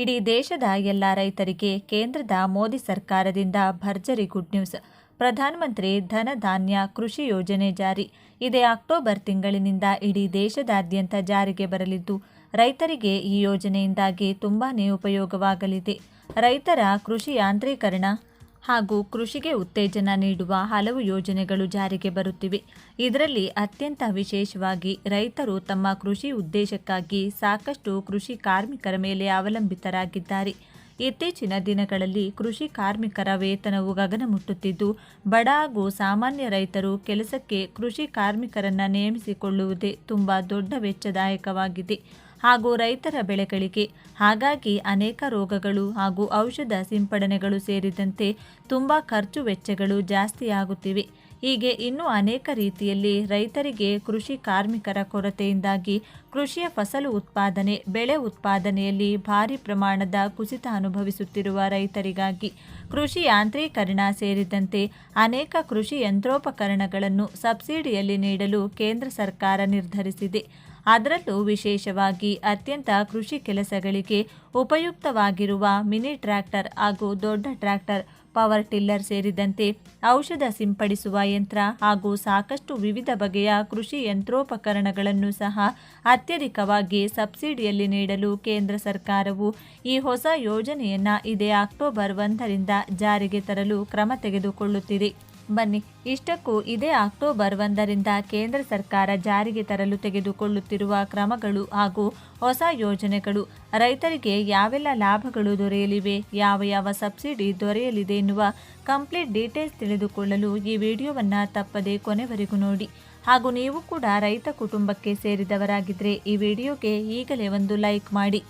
ಇಡೀ ದೇಶದ ಎಲ್ಲ ರೈತರಿಗೆ ಕೇಂದ್ರದ ಮೋದಿ ಸರ್ಕಾರದಿಂದ ಭರ್ಜರಿ ಗುಡ್ ನ್ಯೂಸ್. ಪ್ರಧಾನಮಂತ್ರಿ ಧನಧಾನ್ಯ ಕೃಷಿ ಯೋಜನೆ ಜಾರಿ. ಇದೇ ಅಕ್ಟೋಬರ್ ತಿಂಗಳಿನಿಂದ ಇಡೀ ದೇಶದಾದ್ಯಂತ ಜಾರಿಗೆ ಬರಲಿದ್ದು, ರೈತರಿಗೆ ಈ ಯೋಜನೆಯಿಂದಾಗಿ ತುಂಬಾ ಉಪಯೋಗವಾಗಲಿದೆ. ರೈತರ ಕೃಷಿ ಯಾಂತ್ರೀಕರಣ ಹಾಗೂ ಕೃಷಿಗೆ ಉತ್ತೇಜನ ನೀಡುವ ಹಲವು ಯೋಜನೆಗಳು ಜಾರಿಗೆ ಬರುತ್ತಿವೆ. ಇದರಲ್ಲಿ ಅತ್ಯಂತ ವಿಶೇಷವಾಗಿ ರೈತರು ತಮ್ಮ ಕೃಷಿ ಉದ್ದೇಶಕ್ಕಾಗಿ ಸಾಕಷ್ಟು ಕೃಷಿ ಕಾರ್ಮಿಕರ ಮೇಲೆ ಅವಲಂಬಿತರಾಗಿದ್ದಾರೆ. ಇತ್ತೀಚಿನ ದಿನಗಳಲ್ಲಿ ಕೃಷಿ ಕಾರ್ಮಿಕರ ವೇತನವು ಗಗನ ಮುಟ್ಟುತ್ತಿದ್ದು ಬಡ ಹಾಗೂ ಸಾಮಾನ್ಯ ರೈತರು ಕೆಲಸಕ್ಕೆ ಕೃಷಿ ಕಾರ್ಮಿಕರನ್ನು ನೇಮಿಸಿಕೊಳ್ಳುವುದೇ ತುಂಬ ದೊಡ್ಡ ವೆಚ್ಚದಾಯಕವಾಗಿದೆ. ಹಾಗೂ ರೈತರ ಬೆಳೆಗಳಿಗೆ. ಹಾಗಾಗಿ ಅನೇಕ ರೋಗಗಳು ಹಾಗೂ ಔಷಧ ಸಿಂಪಡಣೆಗಳು ಸೇರಿದಂತೆ ತುಂಬ ಖರ್ಚು ವೆಚ್ಚಗಳು ಜಾಸ್ತಿಯಾಗುತ್ತಿವೆ. ಹೀಗೆ ಇನ್ನೂ ಅನೇಕ ರೀತಿಯಲ್ಲಿ ರೈತರಿಗೆ ಕೃಷಿ ಕಾರ್ಮಿಕರ ಕೊರತೆಯಿಂದಾಗಿ ಕೃಷಿಯ ಫಸಲು ಉತ್ಪಾದನೆ, ಬೆಳೆ ಉತ್ಪಾದನೆಯಲ್ಲಿ ಭಾರಿ ಪ್ರಮಾಣದ ಕುಸಿತ ಅನುಭವಿಸುತ್ತಿರುವ ರೈತರಿಗಾಗಿ ಕೃಷಿ ಯಾಂತ್ರೀಕರಣ ಸೇರಿದಂತೆ ಅನೇಕ ಕೃಷಿ ಯಂತ್ರೋಪಕರಣಗಳನ್ನು ಸಬ್ಸಿಡಿಯಲ್ಲಿ ನೀಡಲು ಕೇಂದ್ರ ಸರ್ಕಾರ ನಿರ್ಧರಿಸಿದೆ. ಅದರಲ್ಲೂ ವಿಶೇಷವಾಗಿ ಅತ್ಯಂತ ಕೃಷಿ ಕೆಲಸಗಳಿಗೆ ಉಪಯುಕ್ತವಾಗಿರುವ ಮಿನಿ ಟ್ರ್ಯಾಕ್ಟರ್ ಹಾಗೂ ದೊಡ್ಡ ಟ್ರ್ಯಾಕ್ಟರ್, ಪವರ್ ಟಿಲ್ಲರ್ ಸೇರಿದಂತೆ ಔಷಧ ಸಿಂಪಡಿಸುವ ಯಂತ್ರ ಹಾಗೂ ಸಾಕಷ್ಟು ವಿವಿಧ ಬಗೆಯ ಕೃಷಿ ಯಂತ್ರೋಪಕರಣಗಳನ್ನು ಸಹ ಅತ್ಯಧಿಕವಾಗಿ ಸಬ್ಸಿಡಿಯಲ್ಲಿ ನೀಡಲು ಕೇಂದ್ರ ಸರ್ಕಾರವು ಈ ಹೊಸ ಯೋಜನೆಯನ್ನು ಇದೇ ಅಕ್ಟೋಬರ್ ಒಂದರಿಂದ ಜಾರಿಗೆ ತರಲು ಕ್ರಮ ತೆಗೆದುಕೊಳ್ಳುತ್ತಿದೆ. ಬನ್ನಿ. ಇಷ್ಟಕ್ಕೂ ಇದೇ ಅಕ್ಟೋಬರ್ ಒಂದರಿಂದ ಕೇಂದ್ರ ಸರ್ಕಾರ ಜಾರಿಗೆ ತರಲು ತೆಗೆದುಕೊಳ್ಳುತ್ತಿರುವ ಕ್ರಮಗಳು ಹಾಗೂ ಹೊಸ ಯೋಜನೆಗಳು. ರೈತರಿಗೆ ಯಾವೆಲ್ಲ ಲಾಭಗಳು ದೊರೆಯಲಿವೆ, ಯಾವ ಯಾವ ಸಬ್ಸಿಡಿ ದೊರೆಯಲಿದೆ ಎನ್ನುವ ಕಂಪ್ಲೀಟ್ ಡೀಟೇಲ್ಸ್ ತಿಳಿದುಕೊಳ್ಳಲು ಈ ವಿಡಿಯೋವನ್ನು ತಪ್ಪದೆ ಕೊನೆವರೆಗೂ ನೋಡಿ. ಹಾಗೂ ನೀವು ಕೂಡ ರೈತ ಕುಟುಂಬಕ್ಕೆ ಸೇರಿದವರಾಗಿದ್ದರೆ ಈ ವಿಡಿಯೋಗೆ ಈಗಲೇ ಒಂದು ಲೈಕ್ ಮಾಡಿ.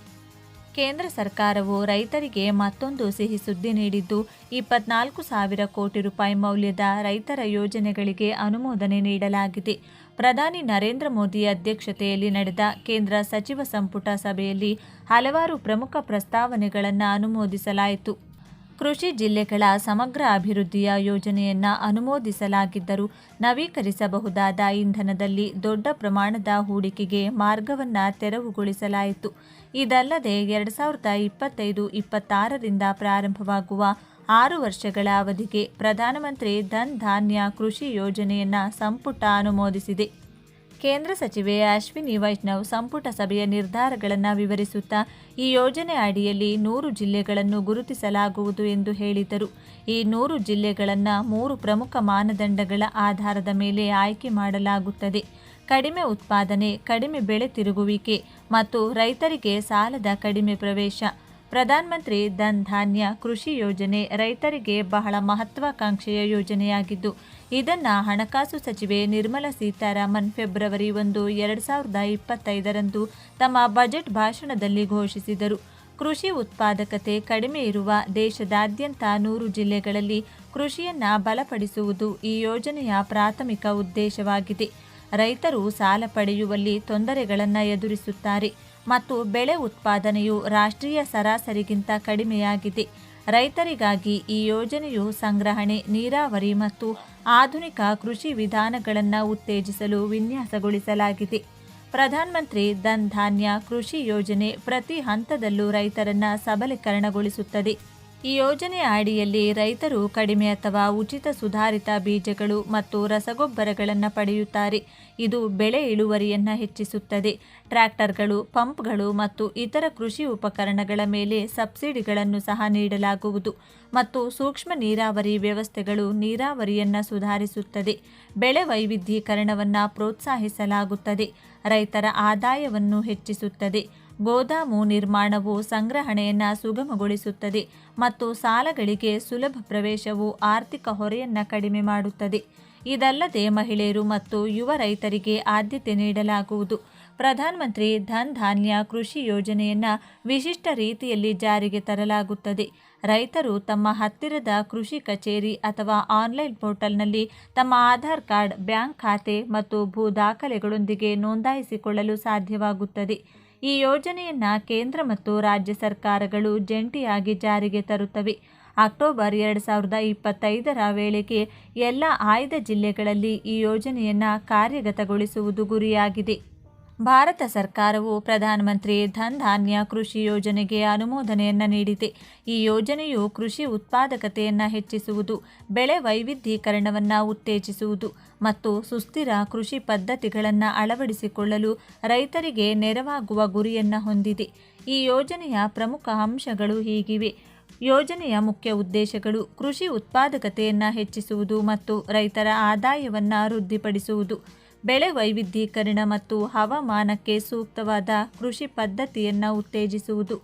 ಕೇಂದ್ರ ಸರ್ಕಾರವು ರೈತರಿಗೆ ಮತ್ತೊಂದು ಸಿಹಿ ಸುದ್ದಿ ನೀಡಿದ್ದು, ಇಪ್ಪತ್ನಾಲ್ಕು ಸಾವಿರ ಕೋಟಿ ರೂಪಾಯಿ ಮೌಲ್ಯದ ರೈತರ ಯೋಜನೆಗಳಿಗೆ ಅನುಮೋದನೆ ನೀಡಲಾಗಿದೆ. ಪ್ರಧಾನಿ ನರೇಂದ್ರ ಮೋದಿ ಅಧ್ಯಕ್ಷತೆಯಲ್ಲಿ ನಡೆದ ಕೇಂದ್ರ ಸಚಿವ ಸಂಪುಟ ಸಭೆಯಲ್ಲಿ ಹಲವಾರು ಪ್ರಮುಖ ಪ್ರಸ್ತಾವನೆಗಳನ್ನು ಅನುಮೋದಿಸಲಾಯಿತು. ಕೃಷಿ ಜಿಲ್ಲೆಗಳ ಸಮಗ್ರ ಅಭಿವೃದ್ಧಿಯ ಯೋಜನೆಯನ್ನು ಅನುಮೋದಿಸಲಾಗಿದ್ದರೂ ನವೀಕರಿಸಬಹುದಾದ ಇಂಧನದಲ್ಲಿ ದೊಡ್ಡ ಪ್ರಮಾಣದ ಹೂಡಿಕೆಗೆ ಮಾರ್ಗವನ್ನು ತೆರವುಗೊಳಿಸಲಾಯಿತು. ಇದಲ್ಲದೆ ಎರಡು ಸಾವಿರದ ಇಪ್ಪತ್ತೈದು ಇಪ್ಪತ್ತಾರರಿಂದ ಪ್ರಾರಂಭವಾಗುವ ಆರು ವರ್ಷಗಳ ಅವಧಿಗೆ ಪ್ರಧಾನಮಂತ್ರಿ ಧನ್ ಧಾನ್ಯ ಕೃಷಿ ಯೋಜನೆಯನ್ನು ಸಂಪುಟ ಅನುಮೋದಿಸಿದೆ. ಕೇಂದ್ರ ಸಚಿವೆ ಅಶ್ವಿನಿ ವೈಷ್ಣವ್ ಸಂಪುಟ ಸಭೆಯ ನಿರ್ಧಾರಗಳನ್ನು ವಿವರಿಸುತ್ತಾ ಈ ಯೋಜನೆ ಅಡಿಯಲ್ಲಿ ನೂರು ಜಿಲ್ಲೆಗಳನ್ನು ಗುರುತಿಸಲಾಗುವುದು ಎಂದು ಹೇಳಿದರು. ಈ ನೂರು ಜಿಲ್ಲೆಗಳನ್ನು ಮೂರು ಪ್ರಮುಖ ಮಾನದಂಡಗಳ ಆಧಾರದ ಮೇಲೆ ಆಯ್ಕೆ ಮಾಡಲಾಗುತ್ತದೆ. ಕಡಿಮೆ ಉತ್ಪಾದನೆ, ಕಡಿಮೆ ಬೆಳೆ ತಿರುಗುವಿಕೆ ಮತ್ತು ರೈತರಿಗೆ ಸಾಲದ ಕಡಿಮೆ ಪ್ರವೇಶ. ಪ್ರಧಾನಮಂತ್ರಿ ಧನ್ ಧಾನ್ಯ ಕೃಷಿ ಯೋಜನೆ ರೈತರಿಗೆ ಬಹಳ ಮಹತ್ವಾಕಾಂಕ್ಷೆಯ ಯೋಜನೆಯಾಗಿದ್ದು, ಇದನ್ನು ಹಣಕಾಸು ಸಚಿವೆ ನಿರ್ಮಲಾ ಸೀತಾರಾಮನ್ ಫೆಬ್ರವರಿ ಒಂದು, ಎರಡು ಸಾವಿರದ ಇಪ್ಪತ್ತೈದರಂದು ತಮ್ಮ ಬಜೆಟ್ ಭಾಷಣದಲ್ಲಿ ಘೋಷಿಸಿದರು. ಕೃಷಿ ಉತ್ಪಾದಕತೆ ಕಡಿಮೆ ಇರುವ ದೇಶದಾದ್ಯಂತ ನೂರು ಜಿಲ್ಲೆಗಳಲ್ಲಿ ಕೃಷಿಯನ್ನು ಬಲಪಡಿಸುವುದು ಈ ಯೋಜನೆಯ ಪ್ರಾಥಮಿಕ ಉದ್ದೇಶವಾಗಿದೆ. ರೈತರು ಸಾಲ ಪಡೆಯುವಲ್ಲಿ ತೊಂದರೆಗಳನ್ನು ಎದುರಿಸುತ್ತಾರೆ. ಮತ್ತು ಬೆಳೆ ಉತ್ಪಾದನೆಯು ರಾಷ್ಟ್ರೀಯ ಸರಾಸರಿಗಿಂತ ಕಡಿಮೆಯಾಗಿದೆ. ರೈತರಿಗಾಗಿ ಈ ಯೋಜನೆಯು ಸಂಗ್ರಹಣೆ, ನೀರಾವರಿ ಮತ್ತು ಆಧುನಿಕ ಕೃಷಿ ವಿಧಾನಗಳನ್ನು ಉತ್ತೇಜಿಸಲು ವಿನ್ಯಾಸಗೊಳಿಸಲಾಗಿದೆ. ಪ್ರಧಾನಮಂತ್ರಿ ಧನ್ ಧಾನ್ಯ ಕೃಷಿ ಯೋಜನೆ ಪ್ರತಿ ಹಂತದಲ್ಲೂ ರೈತರನ್ನ ಸಬಲೀಕರಣಗೊಳಿಸುತ್ತದೆ. ಈ ಯೋಜನೆಯ ಅಡಿಯಲ್ಲಿ ರೈತರು ಕಡಿಮೆ ಅಥವಾ ಉಚಿತ ಸುಧಾರಿತ ಬೀಜಗಳು ಮತ್ತು ರಸಗೊಬ್ಬರಗಳನ್ನು ಪಡೆಯುತ್ತಾರೆ. ಇದು ಬೆಳೆ ಇಳುವರಿಯನ್ನು ಹೆಚ್ಚಿಸುತ್ತದೆ. ಟ್ರ್ಯಾಕ್ಟರ್ಗಳು, ಪಂಪ್ಗಳು ಮತ್ತು ಇತರ ಕೃಷಿ ಉಪಕರಣಗಳ ಮೇಲೆ ಸಬ್ಸಿಡಿಗಳನ್ನು ಸಹ ನೀಡಲಾಗುವುದು ಮತ್ತು ಸೂಕ್ಷ್ಮ ನೀರಾವರಿ ವ್ಯವಸ್ಥೆಗಳು ನೀರಾವರಿಯನ್ನು ಸುಧಾರಿಸುತ್ತದೆ. ಬೆಳೆ ವೈವಿಧ್ಯೀಕರಣವನ್ನು ಪ್ರೋತ್ಸಾಹಿಸಲಾಗುತ್ತದೆ. ರೈತರ ಆದಾಯವನ್ನು ಹೆಚ್ಚಿಸುತ್ತದೆ. ಗೋದಾಮು ನಿರ್ಮಾಣವು ಸಂಗ್ರಹಣೆಯನ್ನು ಸುಗಮಗೊಳಿಸುತ್ತದೆ ಮತ್ತು ಸಾಲಗಳಿಗೆ ಸುಲಭ ಪ್ರವೇಶವು ಆರ್ಥಿಕ ಹೊರೆಯನ್ನು ಕಡಿಮೆ ಮಾಡುತ್ತದೆ. ಇದಲ್ಲದೆ ಮಹಿಳೆಯರು ಮತ್ತು ಯುವ ರೈತರಿಗೆ ಆದ್ಯತೆ ನೀಡಲಾಗುವುದು. ಪ್ರಧಾನಮಂತ್ರಿ ಧನ್ ಧಾನ್ಯ ಕೃಷಿ ಯೋಜನೆಯನ್ನು ವಿಶಿಷ್ಟ ರೀತಿಯಲ್ಲಿ ಜಾರಿಗೆ ತರಲಾಗುತ್ತದೆ. ರೈತರು ತಮ್ಮ ಹತ್ತಿರದ ಕೃಷಿ ಕಚೇರಿ ಅಥವಾ ಆನ್ಲೈನ್ ಪೋರ್ಟಲ್ನಲ್ಲಿ ತಮ್ಮ ಆಧಾರ್ ಕಾರ್ಡ್, ಬ್ಯಾಂಕ್ ಖಾತೆ ಮತ್ತು ಭೂ ದಾಖಲೆಗಳೊಂದಿಗೆ ನೋಂದಾಯಿಸಿಕೊಳ್ಳಲು ಸಾಧ್ಯವಾಗುತ್ತದೆ. ಈ ಯೋಜನೆಯನ್ನು ಕೇಂದ್ರ ಮತ್ತು ರಾಜ್ಯ ಸರ್ಕಾರಗಳು ಜಂಟಿಯಾಗಿ ಜಾರಿಗೆ ತರುತ್ತವೆ. ಅಕ್ಟೋಬರ್ ಎರಡು ಸಾವಿರದ ಇಪ್ಪತ್ತೈದರ ವೇಳೆಗೆ ಎಲ್ಲ ಆಯ್ದ ಜಿಲ್ಲೆಗಳಲ್ಲಿ ಈ ಯೋಜನೆಯನ್ನು ಕಾರ್ಯಗತಗೊಳಿಸುವುದು ಗುರಿಯಾಗಿದೆ. ಭಾರತ ಸರ್ಕಾರವು ಪ್ರಧಾನಮಂತ್ರಿ ಧನ್ ಧಾನ್ಯ ಕೃಷಿ ಯೋಜನೆಗೆ ಅನುಮೋದನೆಯನ್ನು ನೀಡಿದೆ. ಈ ಯೋಜನೆಯು ಕೃಷಿ ಉತ್ಪಾದಕತೆಯನ್ನು ಹೆಚ್ಚಿಸುವುದು, ಬೆಳೆ ವೈವಿಧ್ಯೀಕರಣವನ್ನು ಉತ್ತೇಜಿಸುವುದು ಮತ್ತು ಸುಸ್ಥಿರ ಕೃಷಿ ಪದ್ಧತಿಗಳನ್ನು ಅಳವಡಿಸಿಕೊಳ್ಳಲು ರೈತರಿಗೆ ನೆರವಾಗುವ ಗುರಿಯನ್ನು ಹೊಂದಿದೆ. ಈ ಯೋಜನೆಯ ಪ್ರಮುಖ ಅಂಶಗಳು ಹೀಗಿವೆ. ಯೋಜನೆಯ ಮುಖ್ಯ ಉದ್ದೇಶಗಳು ಕೃಷಿ ಉತ್ಪಾದಕತೆಯನ್ನು ಹೆಚ್ಚಿಸುವುದು ಮತ್ತು ರೈತರ ಆದಾಯವನ್ನು ವೃದ್ಧಿಪಡಿಸುವುದು. ಬೆಳೆ ವೈವಿಧ್ಯೀಕರಣ ಮತ್ತು ಹವಾಮಾನಕ್ಕೆ ಸೂಕ್ತವಾದ ಕೃಷಿ ಪದ್ಧತಿಯನ್ನು ಉತ್ತೇಜಿಸುವುದು,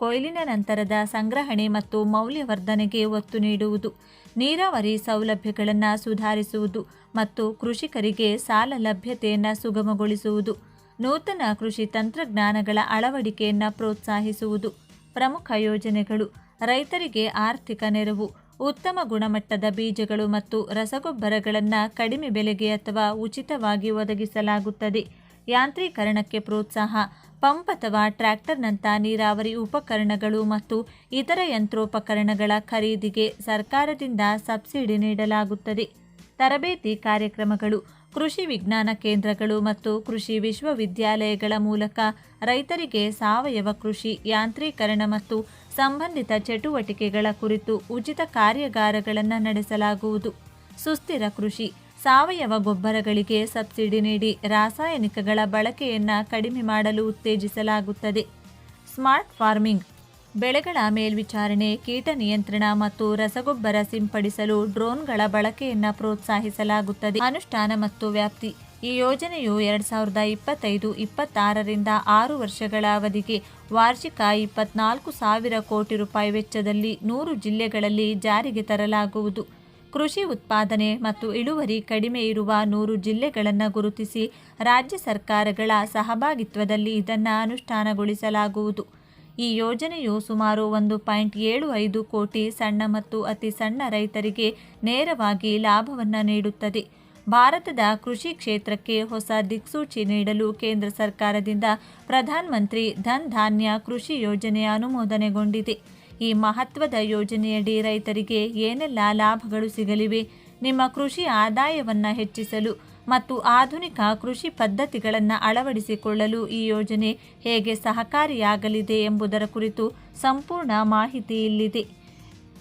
ಕೊಯ್ಲಿನ ನಂತರದ ಸಂಗ್ರಹಣೆ ಮತ್ತು ಮೌಲ್ಯವರ್ಧನೆಗೆ ಒತ್ತು ನೀಡುವುದು, ನೀರಾವರಿ ಸೌಲಭ್ಯಗಳನ್ನು ಸುಧಾರಿಸುವುದು ಮತ್ತು ಕೃಷಿಕರಿಗೆ ಸಾಲ ಲಭ್ಯತೆಯನ್ನು ಸುಗಮಗೊಳಿಸುವುದು, ನೂತನ ಕೃಷಿ ತಂತ್ರಜ್ಞಾನಗಳ ಅಳವಡಿಕೆಯನ್ನು ಪ್ರೋತ್ಸಾಹಿಸುವುದು, ಪ್ರಮುಖ ಯೋಜನೆಗಳು, ರೈತರಿಗೆ ಆರ್ಥಿಕ ನೆರವು ಉತ್ತಮ ಗುಣಮಟ್ಟದ ಬೀಜಗಳು ಮತ್ತು ರಸಗೊಬ್ಬರಗಳನ್ನು ಕಡಿಮೆ ಬೆಲೆಗೆ ಅಥವಾ ಉಚಿತವಾಗಿ ಒದಗಿಸಲಾಗುತ್ತದೆ. ಯಾಂತ್ರೀಕರಣಕ್ಕೆ ಪ್ರೋತ್ಸಾಹ, ಪಂಪ್ ಅಥವಾ ಟ್ರ್ಯಾಕ್ಟರ್ನಂಥ ನೀರಾವರಿ ಉಪಕರಣಗಳು ಮತ್ತು ಇತರ ಯಂತ್ರೋಪಕರಣಗಳ ಖರೀದಿಗೆ ಸರ್ಕಾರದಿಂದ ಸಬ್ಸಿಡಿ ನೀಡಲಾಗುತ್ತದೆ. ತರಬೇತಿ ಕಾರ್ಯಕ್ರಮಗಳು, ಕೃಷಿ ವಿಜ್ಞಾನ ಕೇಂದ್ರಗಳು ಮತ್ತು ಕೃಷಿ ವಿಶ್ವವಿದ್ಯಾಲಯಗಳ ಮೂಲಕ ರೈತರಿಗೆ ಸಾವಯವ ಕೃಷಿ, ಯಾಂತ್ರೀಕರಣ ಮತ್ತು ಸಂಬಂಧಿತ ಚಟುವಟಿಕೆಗಳ ಕುರಿತು ಉಚಿತ ಕಾರ್ಯಾಗಾರಗಳನ್ನು ನಡೆಸಲಾಗುವುದು. ಸುಸ್ಥಿರ ಕೃಷಿ, ಸಾವಯವ ಗೊಬ್ಬರಗಳಿಗೆ ಸಬ್ಸಿಡಿ ನೀಡಿ ರಾಸಾಯನಿಕಗಳ ಬಳಕೆಯನ್ನು ಕಡಿಮೆ ಮಾಡಲು ಉತ್ತೇಜಿಸಲಾಗುತ್ತದೆ. ಸ್ಮಾರ್ಟ್ ಫಾರ್ಮಿಂಗ್, ಬೆಳೆಗಳ ಮೇಲ್ವಿಚಾರಣೆ, ಕೀಟ ನಿಯಂತ್ರಣ ಮತ್ತು ರಸಗೊಬ್ಬರ ಸಿಂಪಡಿಸಲು ಡ್ರೋನ್ಗಳ ಬಳಕೆಯನ್ನು ಪ್ರೋತ್ಸಾಹಿಸಲಾಗುತ್ತದೆ. ಅನುಷ್ಠಾನ ಮತ್ತು ವ್ಯಾಪ್ತಿ ಈ ಯೋಜನೆಯು ಎರಡು ಸಾವಿರದ ಇಪ್ಪತ್ತೈದು, ಇಪ್ಪತ್ತಾರರಿಂದ ಆರು ವರ್ಷಗಳ ಅವಧಿಗೆ ವಾರ್ಷಿಕ ಇಪ್ಪತ್ನಾಲ್ಕು ಸಾವಿರ ಕೋಟಿ ರೂಪಾಯಿ ವೆಚ್ಚದಲ್ಲಿ ನೂರು ಜಿಲ್ಲೆಗಳಲ್ಲಿ ಜಾರಿಗೆ ತರಲಾಗುವುದು. ಕೃಷಿ ಉತ್ಪಾದನೆ ಮತ್ತು ಇಳುವರಿ ಕಡಿಮೆ ಇರುವ ನೂರು ಜಿಲ್ಲೆಗಳನ್ನು ಗುರುತಿಸಿ ರಾಜ್ಯ ಸರ್ಕಾರಗಳ ಸಹಭಾಗಿತ್ವದಲ್ಲಿ ಇದನ್ನು ಅನುಷ್ಠಾನಗೊಳಿಸಲಾಗುವುದು. ಈ ಯೋಜನೆಯು ಸುಮಾರು ಒಂದು ಪಾಯಿಂಟ್ ಏಳು ಐದು ಕೋಟಿ ಸಣ್ಣ ಮತ್ತು ಅತಿ ಸಣ್ಣ ರೈತರಿಗೆ ನೇರವಾಗಿ ಲಾಭವನ್ನು ನೀಡುತ್ತದೆ. ಭಾರತದ ಕೃಷಿ ಕ್ಷೇತ್ರಕ್ಕೆ ಹೊಸ ದಿಕ್ಸೂಚಿ ನೀಡಲು ಕೇಂದ್ರ ಸರ್ಕಾರದಿಂದ ಪ್ರಧಾನಮಂತ್ರಿ ಧನ್ ಧಾನ್ಯ ಕೃಷಿ ಯೋಜನೆ ಅನುಮೋದನೆಗೊಂಡಿದೆ. ಈ ಮಹತ್ವದ ಯೋಜನೆಯಡಿ ರೈತರಿಗೆ ಏನೆಲ್ಲ ಲಾಭಗಳು ಸಿಗಲಿವೆ? ನಿಮ್ಮ ಕೃಷಿ ಆದಾಯವನ್ನು ಹೆಚ್ಚಿಸಲು ಮತ್ತು ಆಧುನಿಕ ಕೃಷಿ ಪದ್ಧತಿಗಳನ್ನು ಅಳವಡಿಸಿಕೊಳ್ಳಲು ಈ ಯೋಜನೆ ಹೇಗೆ ಸಹಕಾರಿಯಾಗಲಿದೆ ಎಂಬುದರ ಕುರಿತು ಸಂಪೂರ್ಣ ಮಾಹಿತಿ ಇಲ್ಲಿದೆ.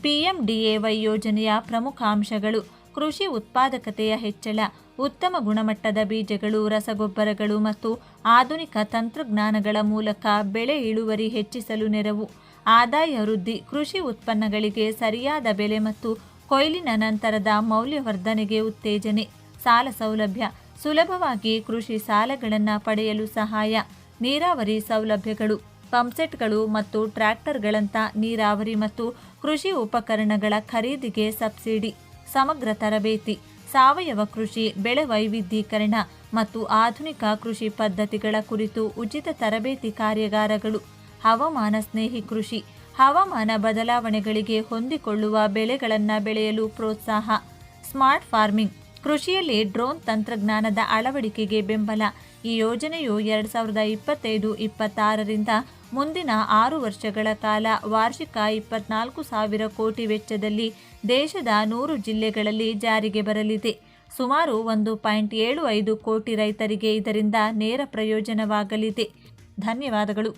ಪಿಎಂಡಿಎವೈ ಯೋಜನೆಯ ಪ್ರಮುಖ ಅಂಶಗಳು ಕೃಷಿ ಉತ್ಪಾದಕತೆಯ ಹೆಚ್ಚಳ, ಉತ್ತಮ ಗುಣಮಟ್ಟದ ಬೀಜಗಳು, ರಸಗೊಬ್ಬರಗಳು ಮತ್ತು ಆಧುನಿಕ ತಂತ್ರಜ್ಞಾನಗಳ ಮೂಲಕ ಬೆಳೆ ಇಳುವರಿ ಹೆಚ್ಚಿಸಲು ನೆರವು. ಆದಾಯ ವೃದ್ಧಿ, ಕೃಷಿ ಉತ್ಪನ್ನಗಳಿಗೆ ಸರಿಯಾದ ಬೆಲೆ ಮತ್ತು ಕೊಯ್ಲಿನ ನಂತರದ ಮೌಲ್ಯವರ್ಧನೆಗೆ ಉತ್ತೇಜನೆ, ಸಾಲ ಸೌಲಭ್ಯ, ಸುಲಭವಾಗಿ ಕೃಷಿ ಸಾಲಗಳನ್ನು ಪಡೆಯಲು ಸಹಾಯ, ನೀರಾವರಿ ಸೌಲಭ್ಯಗಳು, ಪಂಪ್ಸೆಟ್ಗಳು ಮತ್ತು ಟ್ರ್ಯಾಕ್ಟರ್ಗಳಂಥ ನೀರಾವರಿ ಮತ್ತು ಕೃಷಿ ಉಪಕರಣಗಳ ಖರೀದಿಗೆ ಸಬ್ಸಿಡಿ. ಸಮಗ್ರ ತರಬೇತಿ, ಸಾವಯವ ಕೃಷಿ, ಬೆಳೆ ವೈವಿಧ್ಯೀಕರಣ ಮತ್ತು ಆಧುನಿಕ ಕೃಷಿ ಪದ್ಧತಿಗಳ ಕುರಿತು ಉಚಿತ ತರಬೇತಿ ಕಾರ್ಯಾಗಾರಗಳು, ಹವಾಮಾನ ಸ್ನೇಹಿ ಕೃಷಿ, ಹವಾಮಾನ ಬದಲಾವಣೆಗಳಿಗೆ ಹೊಂದಿಕೊಳ್ಳುವ ಬೆಳೆಗಳನ್ನು ಬೆಳೆಯಲು ಪ್ರೋತ್ಸಾಹ, ಸ್ಮಾರ್ಟ್ ಫಾರ್ಮಿಂಗ್, ಕೃಷಿಯಲ್ಲಿ ಡ್ರೋನ್ ತಂತ್ರಜ್ಞಾನದ ಅಳವಡಿಕೆಗೆ ಬೆಂಬಲ ಈ ಯೋಜನೆಯು ಎರಡು ಸಾವಿರದ ಇಪ್ಪತ್ತೈದು, ಇಪ್ಪತ್ತಾರರಿಂದ ಮುಂದಿನ ಆರು ವರ್ಷಗಳ ಕಾಲ ವಾರ್ಷಿಕ ಇಪ್ಪತ್ನಾಲ್ಕು ಸಾವಿರ ಕೋಟಿ ವೆಚ್ಚದಲ್ಲಿ ದೇಶದ ನೂರು ಜಿಲ್ಲೆಗಳಲ್ಲಿ ಜಾರಿಗೆ ಬರಲಿದೆ. ಸುಮಾರು ಒಂದು ಪಾಯಿಂಟ್ ಏಳು ಐದು ಕೋಟಿ ರೈತರಿಗೆ ಇದರಿಂದ ನೇರ ಪ್ರಯೋಜನವಾಗಲಿದೆ. ಧನ್ಯವಾದಗಳು.